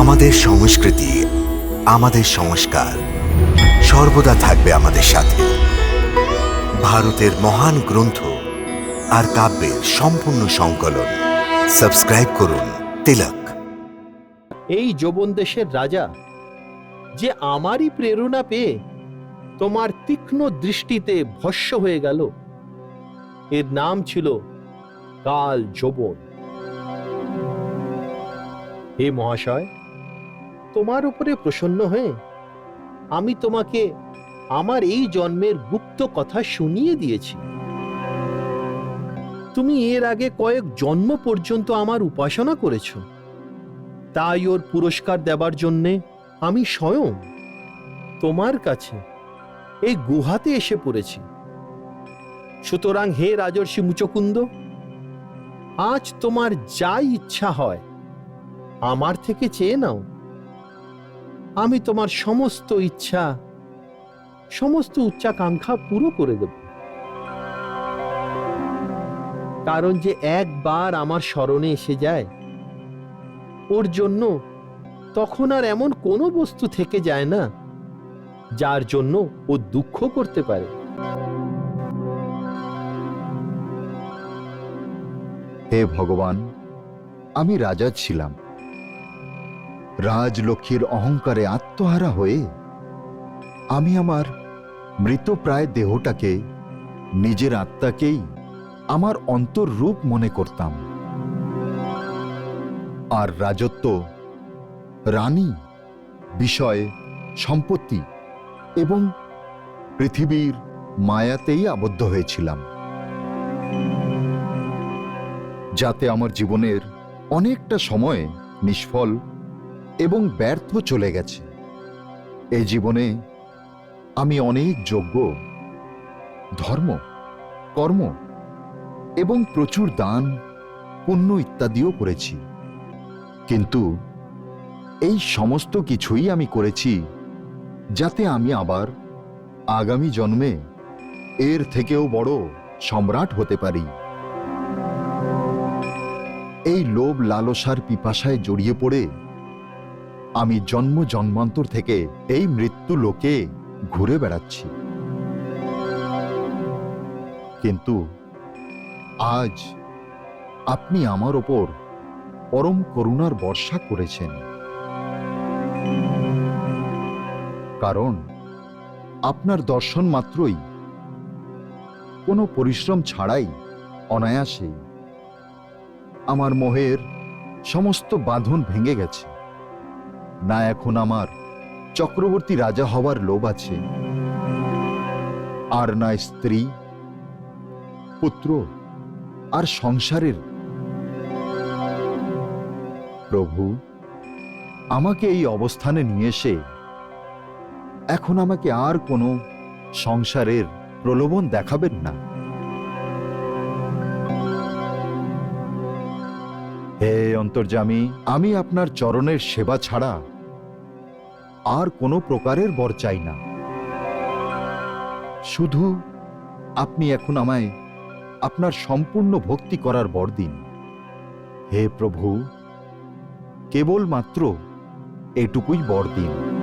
আমাদের সংস্কৃতি, আমাদের সংস্কার সর্বদা থাকবে আমাদের সাথে। ভারতের মহান গ্রন্থ আর কাব্যের সম্পূর্ণ সংকলন। সাবস্ক্রাইব করুন তিলক। এই যৌবন দেশের রাজা, যে আমারই প্রেরণা পেয়ে তোমার তীক্ষ্ণ দৃষ্টিতে ভস্য হয়ে গেল, এর নাম ছিল কাল যৌবন। হে মহাশয় তোমার উপরে প্রসন্ন হয়ে আমি তোমাকে আমার এই জন্মের গুপ্ত কথা শুনিয়ে দিয়েছি। তুমি এর আগে কয়েক জন্ম পর্যন্ত আমার উপাসনা করেছ। তাই ওর পুরস্কার দেবার জন্যে আমি স্বয়ং তোমার কাছে এই গুহাতে এসে পড়েছি। সুতরাং হে রাজর্ষি মুচকুন্দ, আজ তোমার যা ইচ্ছা হয়, আমার থেকে চেয়ে নাও। আমি তোমার সমস্ত ইচ্ছা, সমস্ত উচ্চাকাঙ্ক্ষা পুরো করে দেব। কারণ যে একবার আমার স্মরণে এসে যায়, ওর জন্য তখন আর এমন কোনো বস্তু থেকে যায় না, যার জন্য ও দুঃখ করতে পারে। হে ভগবান, আমি রাজা ছিলাম। রাজলক্ষ্মীর অহংকারে আত্মহারা হয়ে আমি আমার মৃতপ্রায় দেহটাকে নিজের আত্মাকেই আমার অন্তর্রূপ মনে করতাম। আর রাজত্ব, রানী, বিষয়, সম্পত্তি এবং পৃথিবীর মায়াতেই আবদ্ধ হয়েছিলাম। যাতে আমার জীবনের অনেকটা সময় নিষ্ফল এবং ব্যর্থ চলে গেছে। এই জীবনে আমি অনেক যোগ্য, ধর্ম, কর্ম এবং প্রচুর দান, পুণ্য ইত্যাদিও করেছি। কিন্তু এই সমস্ত কিছুই আমি করেছি যাতে আমি আবার আগামী জন্মে এর থেকেও বড় সম্রাট হতে পারি। এই লোভ লালসার পিপাসায় জড়িয়ে পড়ে আমি জন্ম জন্মান্তর থেকে এই মৃত্যু লোকে ঘুরে বেড়াচ্ছি। কিন্তু আজ আপনি আমার ওপর পরম করুণার বর্ষা করেছেন। কারণ আপনার দর্শন মাত্রই কোনো পরিশ্রম ছাড়াই অনায়াসেই আমার মোহের সমস্ত বাঁধন ভেঙে গেছে। না এখন আমার। চক্রবর্তী রাজা হওয়ার লোভ আছে। আর না স্ত্রী, পুত্র, আর সংসারের। প্রভু, আমাকে এই অবস্থানে নিয়ে এসে, এখন আমাকে আর কোনো সংসারের প্রলোভন দেখাবেন না। হে অন্তর্যামী, আমি আপনার চরণের সেবা ছাড়া আর কোনো প্রকারের বর চাই না। শুধু আপনি এখন আমায় আপনার সম্পূর্ণ ভক্তি করার বর দিন। হে প্রভু, কেবলমাত্র এটুকুই বর দিন।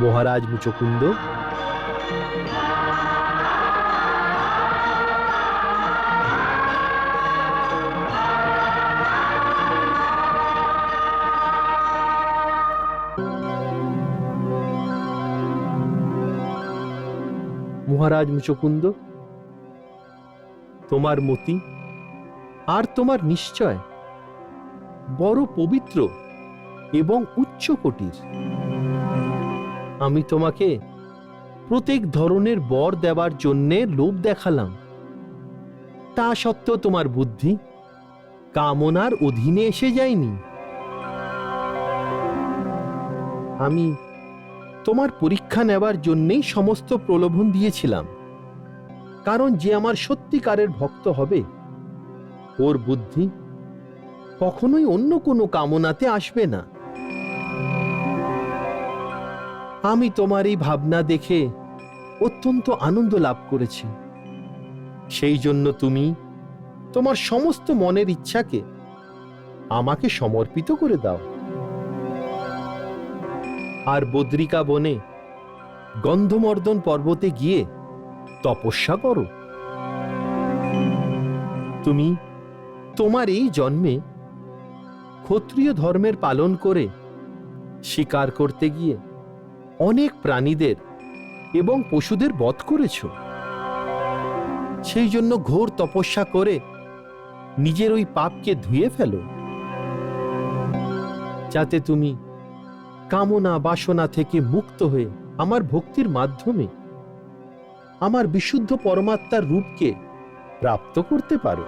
মহারাজ মুচকুন্দ। মহারাজ মুচকুন্দ তোমার মতি আর তোমার নিশ্চয়? বড় পবিত্র এবং উচ্চ কোটির। আমি তোমাকে প্রত্যেক ধরনের বর দেওয়ার জন্যে লোভ দেখালাম। তা সত্ত্বেও তোমার বুদ্ধি কামনার অধীনে এসে যায়নি। আমি তোমার পরীক্ষা নেবার জন্যেই সমস্ত প্রলোভন দিয়েছিলাম, কারণ যে আমার সত্যিকারের ভক্ত হবে, ওর বুদ্ধি কখনোই অন্য কোনো কামনাতে আসবে না। আমি তোমার এই ভাবনা দেখে অত্যন্ত আনন্দ লাভ করেছি। সেই জন্য তুমি তোমার সমস্ত মনের ইচ্ছাকে আমাকে সমর্পিত করে দাও। আর বদ্রিকা বনে গন্ধমর্দন পর্বতে গিয়ে তপস্যা করো। তুমি তোমার এই জন্মে ক্ষত্রিয় ধর্মের পালন করে শিকার করতে গিয়ে অনেক প্রাণীদের এবং পশুদের বধ করেছ। সেই জন্য ঘোর তপস্যা করে নিজের ওই পাপকে ধুয়ে ফেলো। যাতে তুমি কামনা বাসনা থেকে মুক্ত হয়ে আমার ভক্তির মাধ্যমে আমার বিশুদ্ধ পরমাত্মার রূপকে প্রাপ্ত করতে পারো।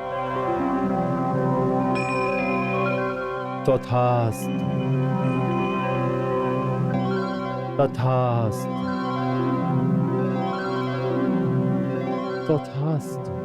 तथास्त। तथास्त। तथास्त।